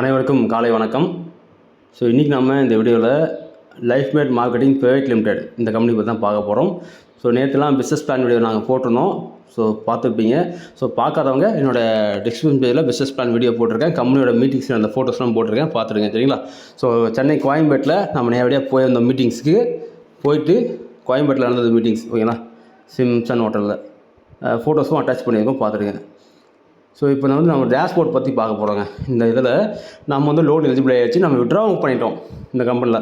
அனைவருக்கும் காலை வணக்கம். ஸோ இன்றைக்கி நம்ம இந்த வீடியோவில் life made marketing private limited இந்த கம்பெனி பற்றி தான் பார்க்க போகிறோம் ஸோ நேற்றுலாம் பிஸ்னஸ் பிளான் வீடியோ நாங்கள் போட்டிருந்தோம். ஸோ பார்த்துருப்பீங்க. ஸோ பார்க்காதவங்க என்னோடய டிஸ்கிரிப்ஷன் பேஜில் பிஸ்னஸ் பிளான் வீடியோ போட்டிருக்கேன். கம்பெனியோட மீட்டிங்ஸ் அந்த ஃபோட்டோஸ்லாம் போட்டிருக்கேன். பார்த்துருங்க சரிங்களா? ஸோ சென்னை கோயம்பேட்டில் நம்ம நேரடியாக போயிருந்தோம் மீட்டிங்ஸ்க்கு போயிட்டு கோயம்பேட்டில் நடந்தது மீட்டிங்ஸ் ஓகேங்களா சிம்சன் ஹோட்டலில். ஃபோட்டோஸும் அட்டாச் பண்ணியிருக்கோம். பார்த்துருக்கேன் ஸோ இப்போ நான் வந்து நம்ம டேஷ்போர்ட் பற்றி பார்க்க போகிறோங்க இந்த இதில் நம்ம வந்து லோன் எலிஜிபிள் ஆகிடுச்சு நம்ம விட்ராவும் பண்ணிட்டோம் இந்த கம்பெனியில்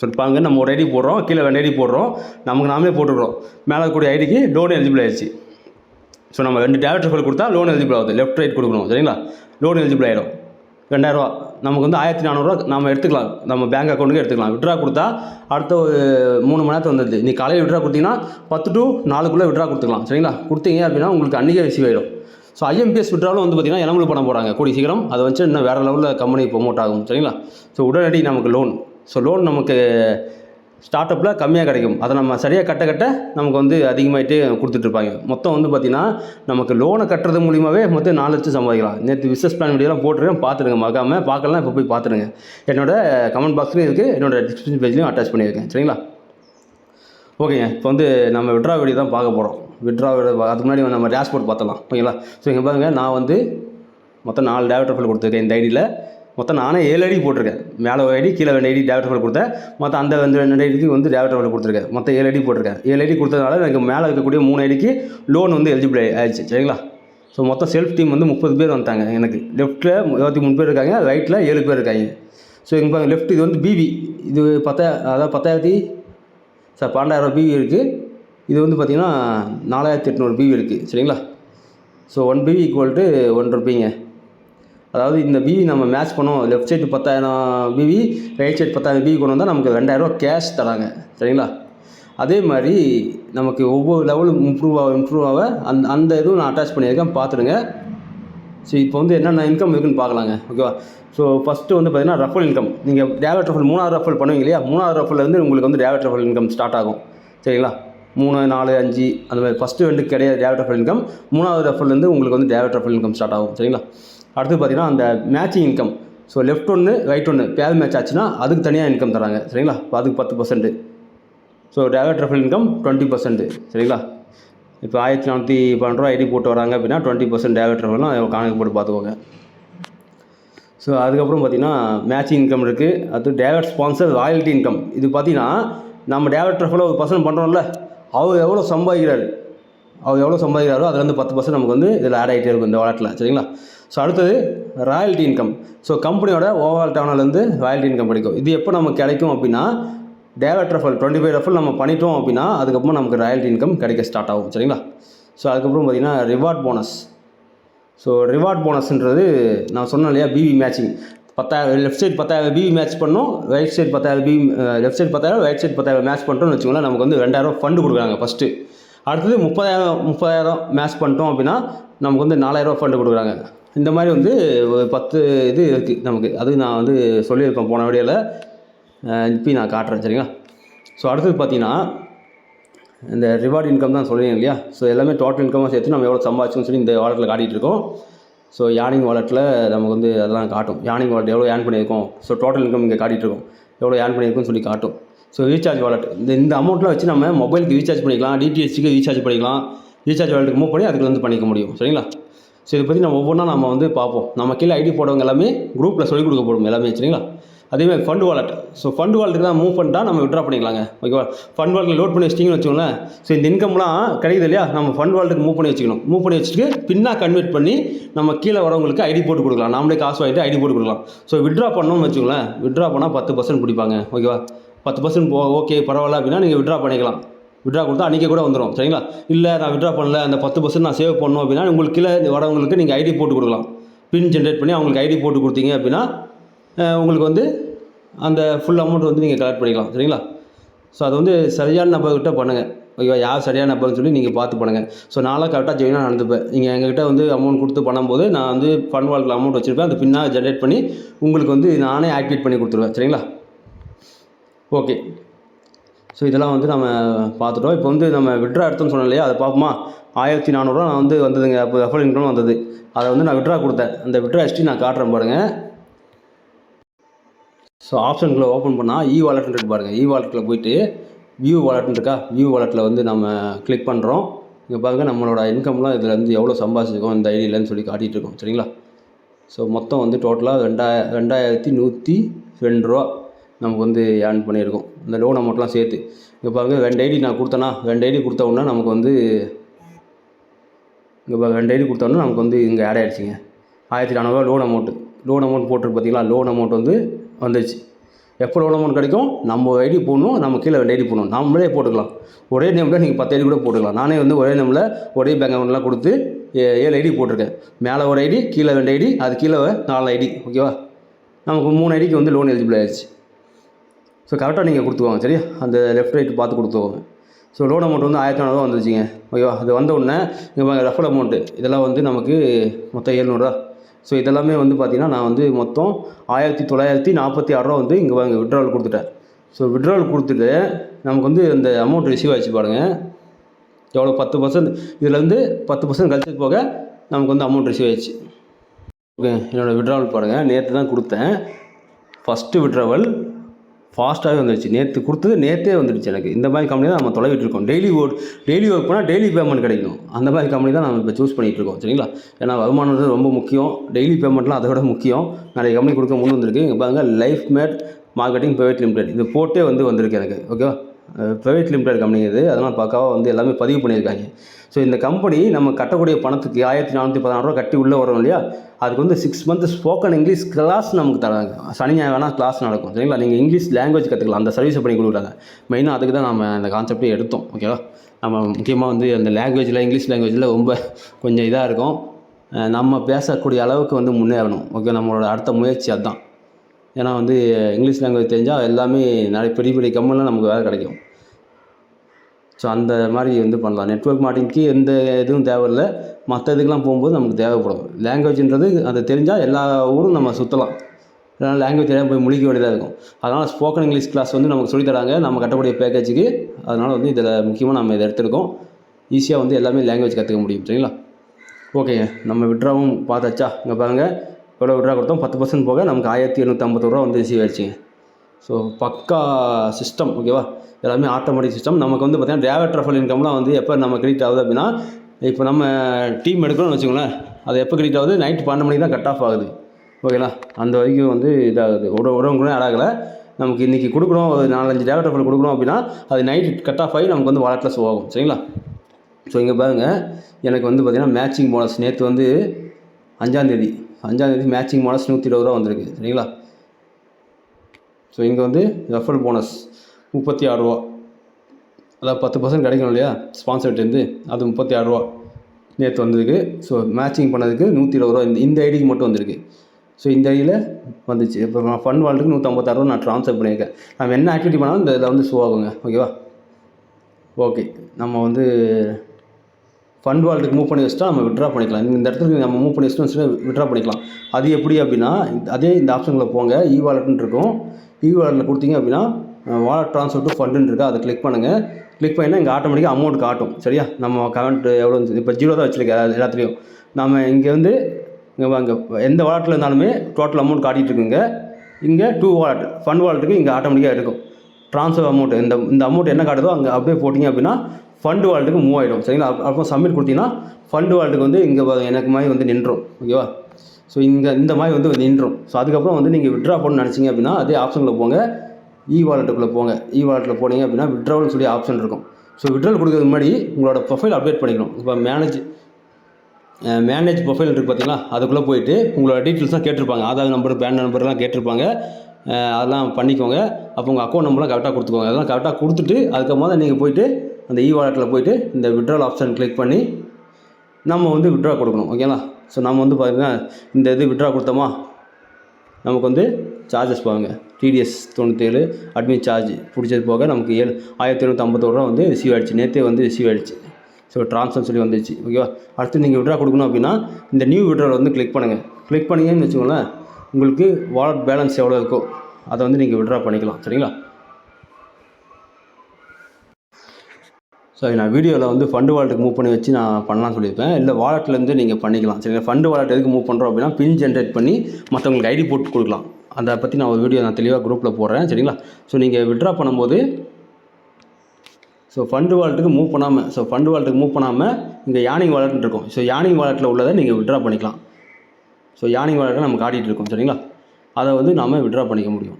ஸோ பாருங்க நம்ம ஒரு ஐடி போடுறோம். கீழே ரெண்டு ஐடி போடுறோம். நமக்கு நாமளே போட்டுக்கிறோம். மேலே கூடிய ஐடிக்கு லோன் எலிஜிபிள் ஆயிடுச்சு. ஸோ நம்ம ரெண்டு டேரக்டர் ஃபைல் கொடுத்தா லோன் எலிஜிபிள் ஆகுது. லெஃப்ட் ரைட் கொடுக்கணும். சரிங்களா? லோன் எலிஜிபிள் ஆகிடும் ரெண்டாயிரரூவா நமக்கு வந்து ஆயிரத்தி நானூறுரூவா நம்ம எடுத்துக்கலாம். நம்ம பேங்க் அக்கௌண்ட்டுக்கு எடுத்துக்கலாம். விட்ரா கொடுத்தா அடுத்த ஒரு மூணு மணி நேரத்தில் வந்துடுது நீ காலையில் விட்ரா கொடுத்தீங்கன்னா பத்து டு நாலுக்குள்ளே விட்ரா கொடுத்துக்கலாம். சரிங்களா? கொடுத்தீங்க அப்படின்னா உங்களுக்கு அன்றைக்கே ரிசீவ் ஆகிடும் ஸோ ஐஎம்பிஎஸ் விட்ராலும் வந்து பார்த்திங்கன்னா எலம்பு பண்ண போகிறாங்க கூடி சீக்கிரம். அதை வச்சு இன்னும் வேறு லெவலில் கம்பெனி ப்ரொமோட் ஆகும். சரிங்களா? ஸோ உடனடி நமக்கு லோன் ஸோ லோன் நமக்கு ஸ்டார்ட் அப்பில் கம்மியாக கிடைக்கும். அதை நம்ம சரியாக கட்ட கட்ட நமக்கு வந்து அதிகமாகிட்டு கொடுத்துட்ருப்பாங்க மொத்தம் வந்து பார்த்திங்கன்னா நமக்கு லோனை கட்டுறது மூலியமாகவே மொத்தம் நாலு லட்சம் சம்பாதிக்கலாம். நேற்று பிஸ்னஸ் பிளான் வீடியோலாம் போட்டுருக்கேன். பார்த்துருங்க. மறக்காமல் பார்க்கலாம். இப்போ போய் பார்த்துருங்க. என்னோடய கமெண்ட் பாக்ஸ்லையும் இருக்குது என்னோட டிஸ்கிரிப்ஷன் பேஜ்லையும் அட்டாச் பண்ணியிருக்கேன். சரிங்களா? ஓகேங்க. இப்போ வந்து நம்ம விட்ரா வீடியோ தான் பார்க்க போகிறோம் விட்ரா அதுக்கு முன்னாடி நம்ம டேஷ்போர்ட் பார்த்தலாம் ஓகேங்களா? ஸோ இங்கே பாருங்கள் நான் வந்து மொத்தம் நாலு டேரக்டர் ஃபைல் கொடுத்துருக்கேன் இந்த ஐடியில் மொத்தம் நானே ஏழு அடி போட்டிருக்கேன். மேலே ஒரு ஐடி கீழே ரெண்டு ஐடி டேரக்டர் ஃபைல் கொடுத்தேன். மொத்தம் அந்த வந்து ரெண்டு ஐடிக்கு வந்து டேரக்டர் ஃபைல் கொடுத்துருக்கேன். மொத்தம் ஏழு அடி போட்டிருக்கேன். ஏழு அடி கொடுத்ததுனால எனக்கு மேலே இருக்கக்கூடிய மூணு அடிக்கு லோன் வந்து எலிஜிபிள் ஆயிடுச்சு. சரிங்களா? ஸோ மொத்தம் செல்ஃப் டீம் வந்து முப்பது பேர் வந்தாங்க எனக்கு. லெஃப்ட்டில் இருபத்தி மூணு பேர் இருக்காங்க ரைட்டில் ஏழு பேர் இருக்காங்க. ஸோ இங்கே பாருங்கள் லெஃப்ட் இது வந்து பிவி இது பத்தா அதாவது பத்தாயிரத்தி சார் பன்னெண்டாயிரம் பிவி இருக்குது இது வந்து பார்த்திங்கன்னா நாலாயிரத்தி எட்நூறு பிவி இருக்குது சரிங்களா? So one PV equal to one ருபீங்க அதாவது இந்த பிவி நம்ம மேட்ச் பண்ணோம். லெஃப்ட் சைடு பத்தாயிரம் பிவி ரைட் சைடு பத்தாயிரம் பிவி கொண்டு வந்தால் நமக்கு ரெண்டாயிரரூவா கேஷ் தராங்க சரிங்களா? அதே மாதிரி நமக்கு ஒவ்வொரு லெவலும் இம்ப்ரூவ் ஆக இம்ப்ரூவ் ஆக அந்த அந்த இதுவும் நான் அட்டாச் பண்ணியிருக்கேன். பார்த்துடுங்க. ஸோ இப்போ வந்து என்னென்ன இன்கம் இருக்குன்னு பார்க்கலாங்க ஓகேவா ஸோ ஃபஸ்ட்டு வந்து பார்த்தீங்கன்னா ரஃபல் இன்கம் நீங்கள் டேவட் ரஃபல் மூணாவது ரஃபல் பண்ணுவீங்க இல்லையா? மூணாவது ரஃபல்லேருந்து உங்களுக்கு வந்து டேவட் ரஃபல் இன்கம் ஸ்டார்ட் ஆகும் சரிங்களா? மூணு நாலு அஞ்சு அந்த மாதிரி ஃபஸ்ட்டு ரெண்டு கிடையாது டேவட் ரஃபல் இன்கம் மூணாவது ரஃபல்லேருந்து உங்களுக்கு வந்து டேவட் ரஃபல் இன்கம் ஸ்டார்ட் ஆகும். சரிங்களா? அடுத்து பார்த்தீங்கன்னா அந்த மேட்சிங் இன்கம் ஸோ லெஃப்ட் ஒன்று ரைட் ஒன்று பேர் மேட்ச் ஆச்சுன்னா அதுக்கு தனியாக இன்கம் தராங்க. சரிங்களா? இப்போ அதுக்கு பத்து percent so direct referral income twenty percent சரிங்களா? இப்போ ஆயிரத்தி நானூற்றி பன்னெண்டு ரூபா ஐடி போட்டு வராங்க அப்படின்னா டுவெண்ட்டி பர்சன்ட் டேரக்ட் ரெஃபரல்னால் கணக்கு போட்டு பார்த்துக்கோங்க. ஸோ அதுக்கப்புறம் பார்த்தீங்கன்னா மேட்சிங் இன்கம் இருக்குது அது டேரக்ட் ஸ்பான்சர் ராயல்ட்டி இன்கம் இது பார்த்தீங்கன்னா நம்ம டேரக்ட் ரெஃபரில் ஒரு பர்சன்ட் பண்ணுறோம்ல அவர் எவ்வளோ சம்பாதிக்கிறாரு? அவர் எவ்வளோ சம்பாதிக்கிறாரோ அதுலேருந்து பத்து பர்சன்ட் நமக்கு வந்து இதில் ஆட் ஆகிட்டே இருக்கும் இந்த வாலெட்டில் சரிங்களா? ஸோ அடுத்தது ராயல்ட்டி இன்கம் ஸோ கம்பெனியோட ஓவரால் டவுனிலேருந்து ராயல்ட்டி இன்கம் கிடைக்கும். இது எப்போ நமக்கு கிடைக்கும் அப்படின்னா டேவட் ரெஃபல் டுவெண்ட்டி ஃபைவ் ரெஃபல் நம்ம பண்ணிட்டோம் அப்படின்னா அதுக்கப்புறம் நமக்கு ராயல்ட்டி இன்கம் கிடைக்க ஸ்டார்ட் ஆகும். சரிங்களா? ஸோ அதுக்கப்புறம் பார்த்திங்கன்னா ரிவார்ட் போனஸ் ஸோ ரிவார்ட் போனஸ்ன்றது நான் சொன்னேன் இல்லையா? பிவி மேட்சிங் பத்தாயிரம் லெஃப்ட் சைடு பத்தாயிரம் பிவி மேட்ச் பண்ணோம். ரைட் சைடு பத்தாயிரம் பிவி லெஃப்ட் சைடு பத்தாயிரம் ரைட் சைடு பத்தாயிரம் மேட்ச் பண்ணிட்டோம்னு வச்சுக்கோங்களேன் நமக்கு வந்து ரெண்டாயிரம் ஃபண்டு கொடுக்குறாங்க ஃபஸ்ட்டு அடுத்தது முப்பதாயிரம் முப்பதாயிரம் மேட்ச் பண்ணிட்டோம் அப்படின்னா நமக்கு வந்து நாலாயிரரூவா ஃபண்டு கொடுக்குறாங்க. இந்த மாதிரி வந்து ஒரு பத்து இது இருக்குது நமக்கு. அது நான் வந்து சொல்லியிருப்பேன் போன வீடியோவில் இப்போ நான் காட்டுறேன் சரிங்களா? ஸோ அடுத்தது பார்த்தீங்கன்னா இந்த ரிவார்ட் இன்கம் தான் சொல்லுவேன் இல்லையா? ஸோ எல்லாமே டோட்டல் இன்கமாக சேர்த்து நம்ம எவ்வளோ சம்பாதிச்சோம்னு சொல்லி இந்த வாலெட்டில் காட்டிகிட்டு இருக்கோம். ஸோ யானிங் வாலெட்டில் நமக்கு வந்து அதெல்லாம் காட்டும். யானிங் வாலெட் எவ்வளோ ஏர்ன் பண்ணியிருக்கோம்? ஸோ டோட்டல் இன்கம் இங்கே காட்டிகிட்டு இருக்கோம் எவ்வளோ ஏர்ன் பண்ணியிருக்கோம்னு சொல்லி காட்டும். ஸோ ரீசார்ஜ் வாலெட் இந்த இந்த அமௌண்ட்லாம் வச்சு நம்ம மொபைலுக்கு ரீசார்ஜ் பண்ணிக்கலாம். டிடிஹெச்சுக்கு ரீசார்ஜ் பண்ணிக்கலாம். ரீசார்ஜ் வாலெட்டுக்கு மூவ் பண்ணி அதுக்கு வந்து பண்ணிக்க முடியும். சரிங்களா? ஸோ இதை பற்றி நம்ம ஒவ்வொன்றா நம்ம வந்து பார்ப்போம். நம்ம கீழே ஐடி போடுறவங்க எல்லாமே குரூப்பில் சொல்லிக் கொடுக்க போடும் எல்லாமே. சரிங்களா? அதேமாதிரி ஃபண்ட் வாலெட் ஸோ ஃபண்ட் வாலெட்டுக்கு தான் மூவ் பண்ணிட்டா நம்ம விட்ரா பண்ணிக்கலாங்க. ஓகேவா ஃபண்ட் வாலெட்டில் லோட் பண்ணி வச்சிட்டிங்கன்னு வச்சுக்கோங்களேன். ஸோ இந்த இன்கம்லாம் கிடைக்குது இல்லையா? நம்ம ஃபண்ட் வாலெட்டுக்கு மூவ் பண்ணி வச்சுக்கணும். மூவ் பண்ணி வச்சுட்டு பின்னாக கன்வெர்ட் பண்ணி நம்ம கீழே வரவங்களுக்கு ஐடி போட்டு கொடுக்கலாம். நாமளே காசு வாங்கிட்டு ஐடி போட்டு கொடுக்கலாம். ஸோ விட்ரா பண்ணோம்னு வச்சுக்கோங்களேன். விட்ரா பண்ணால் பத்து பர்சன்ட் பிடிப்பாங்க. ஓகேவா பத்து பர்சன்ட் போ ஓகே பரவாயில்ல அப்படின்னா நீங்கள் விட்ரா பண்ணிக்கலாம். விட்ரா கொடுத்தா அன்றைக்கி கூட வந்துடும் சரிங்களா? இல்லை நான் விட்ரா பண்ணல. அந்த பத்து பர்சன்ட் நான் சேவ் பண்ணணும் அப்படின்னா உங்களுக்கு கீழே வரவங்களுக்கு நீங்கள் ஐடி போட்டு கொடுக்கலாம். பின் ஜென்ரேட் பண்ணி அவங்களுக்கு ஐடி போட்டு கொடுத்தீங்க அப்படின்னா உங்களுக்கு வந்து அந்த ஃபுல் அமௌண்ட் வந்து நீங்கள் கலெக்ட் பண்ணிக்கலாம் சரிங்களா? ஸோ அது வந்து சரியான நபர்கிட்ட பண்ணுங்கள் ஓகேவா யார் சரியான நபர்னு சொல்லி நீங்கள் பார்த்து பண்ணுங்கள் ஸோ நான்லாம் கரெக்டாக ஜெயினாக நடந்துப்பேன். நீங்கள் எங்ககிட்ட வந்து அமௌண்ட் கொடுத்து பண்ணும்போது நான் வந்து ஃபண்ட் வாழ்க்கை அமௌண்ட் வச்சுருப்பேன். அந்த பின்னாக ஜென்ரேட் பண்ணி உங்களுக்கு வந்து நானே ஆக்டிவேட் பண்ணி கொடுத்துருவேன் சரிங்களா? ஓகே ஸோ இதெல்லாம் வந்து நம்ம பார்த்துட்டோம். இப்போ வந்து நம்ம விட்ரா எடுத்தோம்னு சொன்னோம் இல்லையா? அதை பார்ப்போமா? ஆயிரத்தி நானூறுரூவா நான் வந்து வந்ததுங்க. அப்போ ரெஃபர் இன்கம் வந்தது. அதை வந்து நான் விட்ரா கொடுத்தேன். அந்த விட்ரா ஹிஸ்ட்ரி நான் காட்டுறேன் பாருங்கள் ஸோ ஆப்ஷனுக்குள்ளே ஓப்பன் பண்ணால் இ வாலெட்னு இருக்கு பாருங்கள் இ வாலெட்டில் போயிட்டு வியூ வாலெட்னு இருக்கா? வியூ வாலெட்டில் வந்து நம்ம கிளிக் பண்ணுறோம் இங்கே பாருங்க நம்மளோட இன்கம்லாம் இதில் வந்து எவ்வளோ சம்பாதிச்சிருக்கோம் இந்த ஐடியிலன்னு சொல்லி காட்டிகிட்டு இருக்கோம். சரிங்களா? ஸோ மொத்தம் வந்து டோட்டலாக ரெண்டாய ரெண்டாயிரத்தி நூற்றி ரெண்டு ரூபா நமக்கு வந்து ஏர்ன் பண்ணியிருக்கோம். இந்த லோன் அமௌண்ட்லாம் சேர்த்து. இங்கே பாருங்க ரெண்டு ஐடி நான் கொடுத்தேன்னா ரெண்டு ஐடி கொடுத்த உடனே நமக்கு வந்து இங்கே பாருங்க ரெண்டு ஐடி கொடுத்தோன்னா நமக்கு வந்து இங்கே ஆட் ஆகிடுச்சிங்க ஆயிரத்தி நானூறுரூவா லோன் அமௌண்ட்டு லோன் அமௌண்ட் போட்டிருக்கு பார்த்தீங்களா லோன் அமௌண்ட் வந்து வந்துச்சு. எப்போ லோன் அமௌண்ட் கிடைக்கும்? நம்ம ஐடி போடணும் நம்ம கீழே ரெண்டு ஐடி போடணும். நம்மளே போட்டுக்கலாம். ஒரே நேமில் நீங்கள் பத்து ஐடி கூட போட்டுக்கலாம். நானே வந்து ஒரே நேமில் ஒரே பேங்க் அக்கௌண்ட்லாம் கொடுத்து ஏ- ஏழு ஐடி போட்டிருக்கேன். மேலே ஒரு ஐடி கீழே ரெண்டு ஐடி அது கீழே நாலு ஐடி ஓகேவா நமக்கு மூணு ஐடிக்கு வந்து லோன் எலிஜிபிள் ஆயிடுச்சு. ஸோ கரெக்டாக நீங்கள் கொடுத்துக்கோங்க சரியா? அந்த லெஃப்ட் ரைட் பார்த்து கொடுத்துக்கோங்க. ஸோ லோன் அமௌண்ட் வந்து ஆயிரத்தி நானூறுவா வந்துருச்சுங்க ஓகேவா அது வந்த உடனே இங்கே ரெஃபர் அமௌண்ட்டு இதெல்லாம் வந்து நமக்கு மொத்தம் ஏழ்நூறுரூவா. ஸோ இதெல்லாமே வந்து பார்த்திங்கன்னா நான் வந்து மொத்தம் ஆயிரத்தி தொள்ளாயிரத்தி நாற்பத்தி ஆறுரூவா வந்து இங்கே வாங்க விட்ராவல் கொடுத்துட்டேன். ஸோ விட்ராவல் கொடுத்துட்டு நமக்கு வந்து அந்த அமௌண்ட் ரிசீவ் ஆகிடுச்சு பாருங்கள் எவ்வளோ பத்து பர்சன்ட் இதுலேருந்து பத்து பர்சன்ட் கழிச்சது போக நமக்கு வந்து அமௌண்ட் ரிசீவ் ஆயிடுச்சு. ஓகே என்னோடய விட்ராவல் பாருங்கள் நேற்று தான் கொடுத்தேன். ஃபஸ்ட்டு விட்ராவல் ஃபாஸ்ட்டாகவே வந்துடுச்சு நேற்று கொடுத்தது நேற்றே வந்துடுச்சு எனக்கு. இந்த மாதிரி கம்பெனி தான் நம்ம தொலைவிட்டு இருக்கோம். டெய்லி ஒர்க் டெய்லி ஒர்க் பண்ணால் டெய்லி பேமெண்ட் கிடைக்கும் அந்த மாதிரி கம்பெனி தான் நம்ம இப்போ சூஸ் பண்ணிகிட்டு இருக்கோம். சரிங்களா? ஏன்னா வருமானம் ரொம்ப முக்கியம். டெய்லி பேமெண்ட்லாம் அதை விட முக்கியம். நிறைய கம்பெனி கொடுக்க முன் வந்திருக்கு. இங்கே பாருங்கள் life made marketing private limited இது போட்டே வந்து வந்திருக்கு எனக்கு. ஓகேவா ப்ரைவேட் லிமிடெட் கம்பெனி இது அதனால் பக்காவாக வந்து எல்லாமே பதிவு பண்ணியிருக்காங்க. ஸோ இந்த கம்பெனி நம்ம கட்டக்கூடிய பணத்துக்கு ஆயிரத்தி நானூற்றி பதினாறு ரூபா கட்டி உள்ளே வரோம் இல்லையா? அதுக்கு வந்து six month spoken English class நமக்கு தராங்க. சனி ஞாயிறு வேணால் கிளாஸ் நடக்கும். சரிங்களா? நீங்கள் இங்கிலீஷ் லாங்குவேஜ் கற்றுக்கலாம் அந்த சர்வீஸை பண்ணி கொடுக்குறாங்க. மெயினாக அதுக்கு தான் நம்ம அந்த கான்செப்டே எடுத்தோம். ஓகேவா நம்ம முக்கியமாக வந்து அந்த லாங்குவேஜில் இங்கிலீஷ் லாங்குவேஜில் ரொம்ப கொஞ்சம் இதாக இருக்கும். நம்ம பேசக்கூடிய அளவுக்கு வந்து முன்னேறணும். ஓகே நம்மளோட அடுத்த முயற்சி அதுதான். ஏன்னா வந்து இங்கிலீஷ் லாங்குவேஜ் தெரிஞ்சால் எல்லாமே நிறைய பெரிய பெரிய கம்பெனிலாம் நமக்கு வேலை கிடைக்கும். ஸோ அந்த மாதிரி வந்து பண்ணலாம். நெட்வொர்க் மார்க்கெட்டிங்க்கு எந்த இதுவும் தேவையில்லை. மற்ற இதுக்கெலாம் போகும்போது நமக்கு தேவைப்படும். லாங்குவேஜ்ன்றது அதை தெரிஞ்சால் எல்லா ஊரும் நம்ம சுற்றலாம் இல்லைனா லாங்குவேஜ் தெரியாமல் போய் முழிக்க வேண்டியதாக இருக்கும். அதனால் ஸ்போக்கன் இங்கிலீஷ் கிளாஸ் வந்து நமக்கு சொல்லித்தராங்க நம்ம கட்டக்கூடிய பேக்கேஜுக்கு அதனால் வந்து இதில் முக்கியமாக நம்ம இதை எடுத்துருக்கோம். ஈஸியாக வந்து எல்லாமே லாங்குவேஜ் கற்றுக்க முடியும். சரிங்களா? ஓகேங்க நம்ம விட்ராவும் பார்த்தாச்சா? இங்கே பாருங்கள் எவ்வளோ விட்ரா கொடுத்தோம்? பத்து பர்சன்ட் போக நமக்கு ஆயிரத்தி எண்ணூற்றம்பது ரூபா வந்து ரிசீவ் ஆயிடுச்சுங்க ஸோ பக்கா சிஸ்டம் ஓகேவா எல்லாமே ஆட்டோமேட்டிக் சிஸ்டம் நமக்கு வந்து பார்த்தீங்கன்னா டேவட் ட்ரஃபல் இன்கம்லாம் வந்து எப்போ நம்ம கிரெடிட் ஆகுது அப்படின்னா இப்போ நம்ம டீம் எடுக்கணும்னு வச்சுக்கோங்களேன் அது எப்போ கிரெடிட் ஆகுது? நைட் பன்னெண்டு மணிக்கு தான் கட் ஆஃப் ஆகுது. ஓகேங்களா அந்த வரைக்கும் வந்து இதாகுது. ஒரு உடம்புக்குள்ளே கூட நமக்கு இன்றைக்கி கொடுக்குறோம் ஒரு நாலஞ்சு டேவட் ட்ரஃபல் கொடுக்குறோம் அப்படின்னா அது நைட் கட் ஆஃப் ஆகி நமக்கு வந்து வாலெட்டில் ஷோ ஆகும். சரிங்களா? ஸோ இங்கே பாருங்கள் எனக்கு வந்து பார்த்திங்கன்னா மேட்சிங் போனஸ் நேற்று வந்து அஞ்சாந்தேதி அஞ்சாந்தேதி மேட்சிங் போனஸ் நூற்றி இருபது ரூபா வந்திருக்கு சரிங்களா? ஸோ இங்கே வந்து ரெஃபரல் போனஸ் முப்பத்தி ஆறுரூவா அதாவது பத்து பர்சன்ட் கிடைக்கும் இல்லையா? ஸ்பான்சர்ட்டேருந்து அது முப்பத்தி ஆறுரூவா நேற்று வந்திருக்கு. ஸோ மேட்சிங் பண்ணதுக்கு நூற்றி இருபது ரூபா. இந்த இந்த ஐடிக்கு மட்டும் வந்திருக்கு. ஸோ இந்த ஐடியில் வந்துச்சு. இப்போ நான் ஃபன் வாழ்றதுக்கு நூற்றம்பத்தாறு ரூபா நான் ட்ரான்ஸ்ஃபர் பண்ணியிருக்கேன். நம்ம என்ன ஆக்டிவிட்டி பண்ணாலும் இந்த இதில் வந்து ஷோ ஆகுங்க. ஓகேவா ஓகே நம்ம வந்து ஃபண்ட் வால்ட்டுக்கு மூவ் பண்ணி வச்சுட்டா நம்ம விட்ரா பண்ணிக்கலாம். இந்த இடத்துக்கு நம்ம மூவ் பண்ணி வச்சுட்டோம் விட்ரா பண்ணிக்கலாம். அது எப்படி அப்படின்னா அதே இந்த ஆப்ஷனில் போங்க. இ வாலெட்னு இருக்கும். இ வாலெட்டில் கொடுத்தீங்க அப்படின்னா வாலெட் ட்ரான்ஸ்ஃபர் டு ஃபண்டுன்னு இருக்கா. அதை கிளிக் பண்ணுங்கள் கிளிக் பண்ணிங்கன்னா இங்கே ஆட்டோமேட்டிக்காக அமௌண்ட் காட்டும். சரியா? நம்ம கரண்ட் எவ்வளோ இப்போ ஜீரோ தான் வச்சுருக்கேன் எல்லாத்துலேயும். நம்ம இங்கே வந்து இங்கே அங்கே எந்த வாலெட்டில் இருந்தாலுமே டோட்டல் அமௌண்ட் காட்டிகிட்டு இருக்குங்க. இங்கே டூ வாலெட் ஃபண்ட் வாலெட்டுக்கு இங்கே ஆட்டோமேட்டிக்காக இருக்கும். ட்ரான்ஸ்ஃபர் அமௌண்ட் இந்த இந்த அமௌண்ட் என்ன காட்டுதோ அங்கே அப்படியே போட்டிங்க அப்படின்னா ஃபண்டு வாலெட்டுக்கு மூவ் ஆகிடும் சரிங்களா அப்போ சப்மிட் கொடுத்தீங்கன்னா ஃபண்டு வாலெட்டுக்கு வந்து இங்கே எனக்கு மாதிரி வந்து நின்றோம். ஓகேவா ஸோ இங்கே இந்த மாதிரி வந்து நின்றோம். ஸோ அதுக்கப்புறம் வந்து நீங்கள் விட்ரா பண்ணணும்னு நினச்சிங்க அப்படின்னா அதே ஆப்ஷனில் போங்க. இ வாலெட்டுக்குள்ளே போங்க. இ வாலெட்டில் போனீங்க அப்படின்னா விட்ராவல்னு சொல்லி ஆப்ஷன் இருக்கும். ஸோ விட்ரல் கொடுக்கறதுக்கு முன்னாடி உங்களோட ப்ரொஃபைல் அப்டேட் பண்ணிக்கணும். இப்போ மேனேஜ் மேனேஜ் ப்ரொஃபைல் இருக்குது பார்த்தீங்களா அதுக்குள்ளே போயிட்டு உங்களோட டீட்டெயில்ஸ்லாம் கேட்டிருப்பாங்க. ஆதார் நம்பர் பேன் நம்பர்லாம் கேட்டிருப்பாங்க. அதெல்லாம் பண்ணிக்கோங்க. அப்போ உங்கள் அக்கௌண்ட் நம்பர்லாம் கரெக்டாக கொடுத்துக்கோங்க. அதெல்லாம் கரெக்டாக கொடுத்துட்டு அதுக்கப்புறமா தான் நீங்கள் போயிட்டு அந்த e இ வாலெட்டில் போயிட்டு இந்த விட்ரால் ஆப்ஷன் கிளிக் பண்ணி நம்ம வந்து விட்ரா கொடுக்கணும் ஓகேங்களா ஸோ நம்ம வந்து பாருங்கள் இந்த இது விட்ரா கொடுத்தோமா? நமக்கு வந்து சார்ஜஸ் பாருங்க டிடிஎஸ் தொண்ணூற்றேழு அட்மின் சார்ஜ் பிடிச்சது போக நமக்கு ஏழு ஆயிரத்தி எழுநூற்றம்பத்தோரு ரூபா வந்து ரிசீவ் ஆகிடுச்சு நேற்றே வந்து ரிசீவ் ஆயிடுச்சு. ஸோ ட்ரான்ஸ்ஃபர் சொல்லி வந்துச்சு ஓகேவா அடுத்து நீங்கள் விட்ரா கொடுக்கணும் அப்படின்னா இந்த நியூ விட்ரால் வந்து கிளிக் பண்ணுங்கள் கிளிக் பண்ணீங்கன்னு வச்சுக்கோங்களேன் உங்களுக்கு வாலெட் பேலன்ஸ் எவ்வளோ இருக்கோ அதை வந்து நீங்கள் விட்ரா பண்ணிக்கலாம் சரிங்களா? ஸோ நான் வீடியோவில் வந்து ஃபண்டு வாலெட்டுக்கு மூவ் பண்ணி வச்சு நான் பண்ணலாம்னு சொல்லியிருப்பேன். இல்லை வாலெட்லேருந்து நீங்கள் பண்ணிக்கலாம். சரிங்களா? ஃபண்டு வாலெட் எதுக்கு மூவ் பண்ணுறோம் அப்படின்னா பின் ஜென்ரேட் பண்ணி மற்றவங்களுக்கு ஐடி போட்டு கொடுக்கலாம். அதை பற்றி நான் ஒரு வீடியோ நான் தெளிவாக குரூப்பில் போடுறேன். சரிங்களா? ஸோ நீங்கள் விட்ரா பண்ணும்போது ஸோ ஃபண்டு வாலெட்டுக்கு மூவ் பண்ணாமல் ஸோ ஃபண்டு வாலெட்டுக்கு மூவ் பண்ணாமல் இங்கே யானிங் வாலெட்னு இருக்கும். ஸோ யானிங் வாலெட்டில் உள்ளதை நீங்கள் விட்ரா பண்ணிக்கலாம். ஸோ யானிங் வாலெட்டை நம்ம காட்டிகிட்டு இருக்கோம். சரிங்களா? அதை வந்து நாம் விட்ரா பண்ணிக்க முடியும்.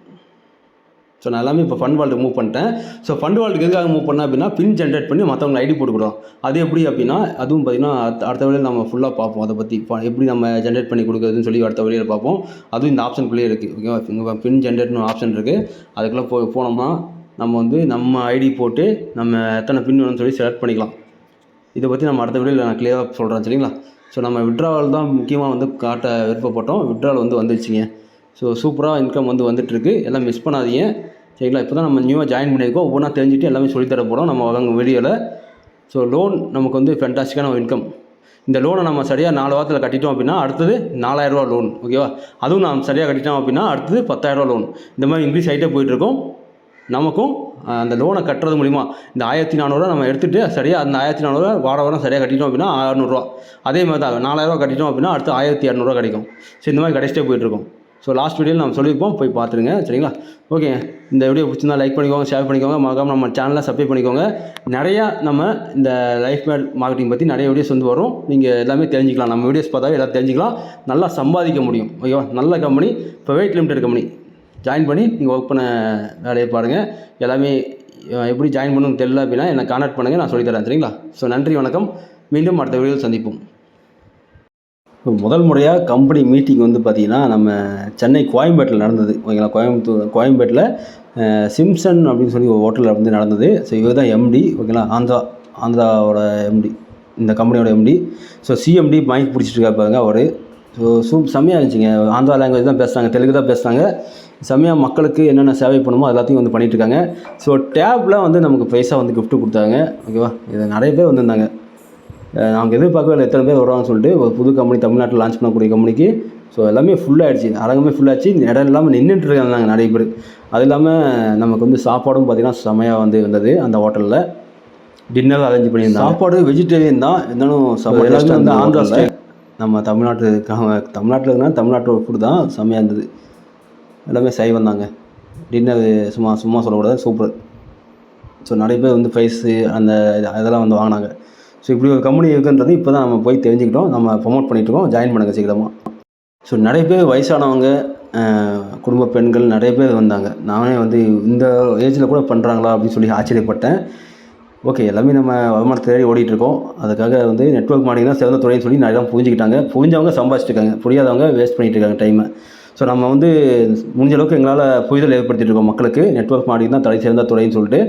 ஸோ நான் எல்லாமே இப்போ ஃபண்ட் வால்ட்டுக்கு மூவ் பண்ணிட்டேன். ஸோ ஃபண்ட் வால்ட்டுக்கு எதுக்காக மூவ் பண்ணேன் அப்படின்னா பின் ஜென்ரேட் பண்ணி மற்றவங்க ஐடி போட்டு அது எப்படி அப்படின்னா அதுவும் பார்த்திங்கன்னா அடுத்த வழியில் நம்ம ஃபுல்லாக பார்ப்போம். அதை பற்றி இப்போ எப்படி நம்ம ஜென்ரேட் பண்ணி கொடுக்குறதுன்னு சொல்லி அடுத்த வழியில் பார்ப்போம். அதுவும் இந்த ஆப்ஷனுக்குள்ளேயே இருக்குது ஓகேவா இங்கே பின் ஜென்ரேட்னு ஆப்ஷன் இருக்குது அதுக்குள்ளே போ போனோம்னா நம்ம வந்து நம்ம ஐடி போட்டு நம்ம எத்தனை பின் வேணும்னு சொல்லி செலக்ட் பண்ணிக்கலாம். இதை பற்றி நம்ம அடுத்த வீடியோவில் நான் கிளியராக சொல்கிறேன் சரிங்களா? ஸோ நம்ம விட்ராவல் தான் முக்கியமாக வந்து காட்ட விருப்பப்பட்டோம். விட்ராவல் வந்து வந்துருச்சுங்க. ஸோ சூப்பராக இன்கம் வந்து வந்துட்டுருக்கு. எல்லாம் மிஸ் பண்ணாதீங்க. சரிங்களா? இப்போ தான் நம்ம நியூவாக ஜாயின் பண்ணியிருக்கோம். ஒவ்வொன்றா தெரிஞ்சுட்டு எல்லாமே சொல்லித்தர போகிறோம் நம்ம அவங்க வீடியோவில் ஸோ லோன் நமக்கு வந்து ஃபென்டாஸ்டிக்கான இன்கம் இந்த லோனை நம்ம சரியாக நாலு வாரத்தில் கட்டிட்டோம் அப்படின்னா அடுத்தது நாலாயிரரூவா லோன் ஓகேவா அதுவும் நாம் சரியாக கட்டிட்டோம் அப்படின்னா அடுத்தது பத்தாயிரரூவா லோன் இந்த மாதிரி இன்க்ரீஸ் ஆகிட்டே போயிட்டுருக்கோம் நமக்கும் அந்த லோனை கட்டுறது மூலிமா இந்த ஆயிரத்தி நானூறுரூவா நம்ம எடுத்துகிட்டு சரியாக அந்த ஆயிரத்தி நானூறுரூவா வார வாரம் சரியாக கட்டிட்டோம் அப்படின்னா அறநூறுவா அதே மாதிரி தான் நாலாயிரரூவா கட்டிட்டோம் அப்படின்னா அடுத்து ஆயிரத்தி இரநூறுவா கிடைக்கும். ஸோ இந்த மாதிரி கிடைச்சிட்டே போயிட்டுருக்கோம் ஸோ லாஸ்ட் வீடியோவில் நம்ம சொல்லியிருப்போம். போய் பார்த்துருங்க. சரிங்களா? ஓகே இந்த வீடியோ பிடிச்சிருந்தா லைக் பண்ணிக்கோங்க ஷேர் பண்ணிக்கோங்க. மறக்காமல் நம்ம சேனலை சப்ஸ்கிரைப் பண்ணிக்கோங்க. நிறையா நம்ம இந்த லைஃப் மேட் மார்க்கெட்டிங் பற்றி நிறைய வீடியோஸ் வந்து வரும். நீங்கள் எல்லாமே தெரிஞ்சுக்கலாம். நம்ம வீடியோஸ் பார்த்தாவே எல்லாம் தெரிஞ்சுக்கலாம். நல்லா சம்பாதிக்க முடியும். ஓகேவா நல்ல கம்பெனி இப்போ வெயிட் லிமிடெட் கம்பெனி ஜாயின் பண்ணி நீங்கள் ஒர்க் பண்ண வேலையை பாருங்கள் எல்லாமே எப்படி ஜாயின் பண்ணணும்னு தெரியல அப்படின்னா என்னை கான்டாக்ட் பண்ணுங்கள் நான் சொல்லித்தரேன் சரிங்களா? ஸோ நன்றி வணக்கம். மீண்டும் அடுத்த வீடியோவில் சந்திப்போம். இப்போ முதல் முறையாக கம்பெனி மீட்டிங் வந்து பார்த்திங்கன்னா நம்ம சென்னை கோயம்பேட்டில் நடந்தது. ஓகேங்களா? கோயம்புத்தூர் கோயம்பேட்டில் சிம்சன் அப்படின்னு சொல்லி ஒரு ஹோட்டலில் வந்து நடந்தது. ஸோ இவர் தான் எம்டி ஓகேங்களா? ஆந்திரா ஆந்திராவோட எம்டி இந்த கம்பெனியோட எம்டி ஸோ சிஎம்டி மைக் பிடிச்சிட்டு பாருங்க அவர். ஸோ சூப் செம்மையாக இருந்துச்சுங்க. ஆந்திரா லாங்குவேஜ் தான் பேசுகிறாங்க தெலுங்கு தான் பேசுகிறாங்க செம்மையாக மக்களுக்கு என்னென்ன சேவை பண்ணுமோ அது எல்லாத்தையும் வந்து பண்ணிகிட்ருக்காங்க இருக்காங்க ஸோ டேப்லாம் வந்து நமக்கு ப்ரைஸாக வந்து கிஃப்ட்டு கொடுத்தாங்க. ஓகேவா? இது நிறைய பேர் வந்திருந்தாங்க. நாங்கள் எதிர்பார்க்கவே இல்லை. எத்தனை பேர் வருவாங்கன்னு சொல்லிட்டு ஒரு புது கம்பெனி தமிழ்நாட்டில் லான்ச் பண்ணக்கூடிய கம்பெனிக்கு ஸோ எல்லாமே ஃபுல்லாகிடுச்சு அரங்கமே ஃபுல்லாச்சு இடம் இல்லாமல் நின்றுட்டு இருக்காங்க நிறைய பேர். அது இல்லாமல் நமக்கு வந்து சாப்பாடும் பார்த்திங்கன்னா செமையாக வந்து இருந்தது அந்த ஹோட்டலில் டின்னர் அரேஞ்ச் பண்ணியிருந்தாங்க. சாப்பாடு வெஜிடேரியன் தான். இருந்தாலும் சாப்பாடு எல்லாமே வந்து ஆந்திரா ஸ்டைல் நம்ம தமிழ்நாட்டு தமிழ்நாட்டில் இருந்தால் தமிழ்நாட்டோட ஃபுட் தான் செம்மையாக இருந்தது. எல்லாமே சைவம் தாங்க. டின்னர் சும்மா சும்மா சொல்லக்கூடாது. சூப்பர் ஸோ நிறைய பேர் வந்து ப்ரைஸு அந்த இது- அதெல்லாம் வந்து வாங்கினாங்க. ஸோ இப்படி ஒரு கம்பெனி இருக்குன்றது இப்போ தான் நம்ம போய் தெரிஞ்சுக்கிட்டோம். நம்ம ப்ரொமோட் பண்ணிகிட்ருக்கோம் ஜாயின் பண்ணுங்க சீக்கிரமாக ஸோ நிறைய பேர் வயசானவங்க குடும்ப பெண்கள் நிறைய பேர் வந்தாங்க. நானே வந்து இந்த ஏஜில் கூட பண்ணுறாங்களா அப்படின்னு சொல்லி ஆச்சரியப்பட்டேன். ஓகே எல்லாமே நம்ம வருமானத்தை தேடி ஓடிட்டுருக்கோம் அதுக்காக வந்து நெட்ஒர்க் மார்க்கெட்டிங் தான் சிறந்த துறைன்னு சொல்லி நிறைய புரிஞ்சுக்கிட்டாங்க. புரிஞ்சவங்க சம்பாதிச்சிருக்காங்க புரியாதவங்க வேஸ்ட் பண்ணிகிட்டு இருக்காங்க டைமை ஸோ நம்ம வந்து முடிஞ்ச அளவுக்கு எங்களால் புரிதல் ஏற்படுத்திட்டு இருக்கோம் மக்களுக்கு. நெட்ஒர்க் மார்க்கெட்டிங் தான் தலை சிறந்த துறைன்னு சொல்லிட்டு.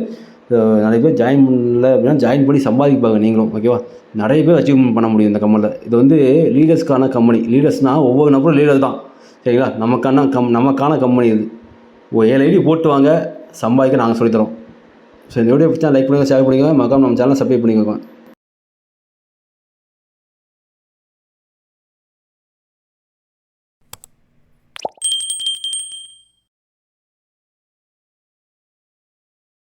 நிறைய பேர் ஜாயின் பண்ணல அப்படின்னா ஜாயின் பண்ணி சம்பாதிப்பாங்க நீங்களும் ஓகேவா நிறைய பேர் அச்சீவ்மெண்ட் பண்ண முடியும் இந்த கம்பெனியில் இது வந்து லீடர்ஸ்க்கான கம்பெனி லீடர்ஸ்னால் ஒவ்வொரு நபரும் லீடர் தான். சரிங்களா? நமக்கான கம் நமக்கான கம்பெனி இது. ஓ ஏழு ஐடி போட்டு வாங்க சம்பாதிக்க நாங்கள் சொல்லித்தரோம். ஸோ இந்த வீடியோ பிடிச்சா லைக் பண்ணுங்கள் ஷேர் பண்ணுங்கள் மறக்காம நம்ம சேனலை சப்ஸ்கிரைப் பண்ணிக்கோங்க.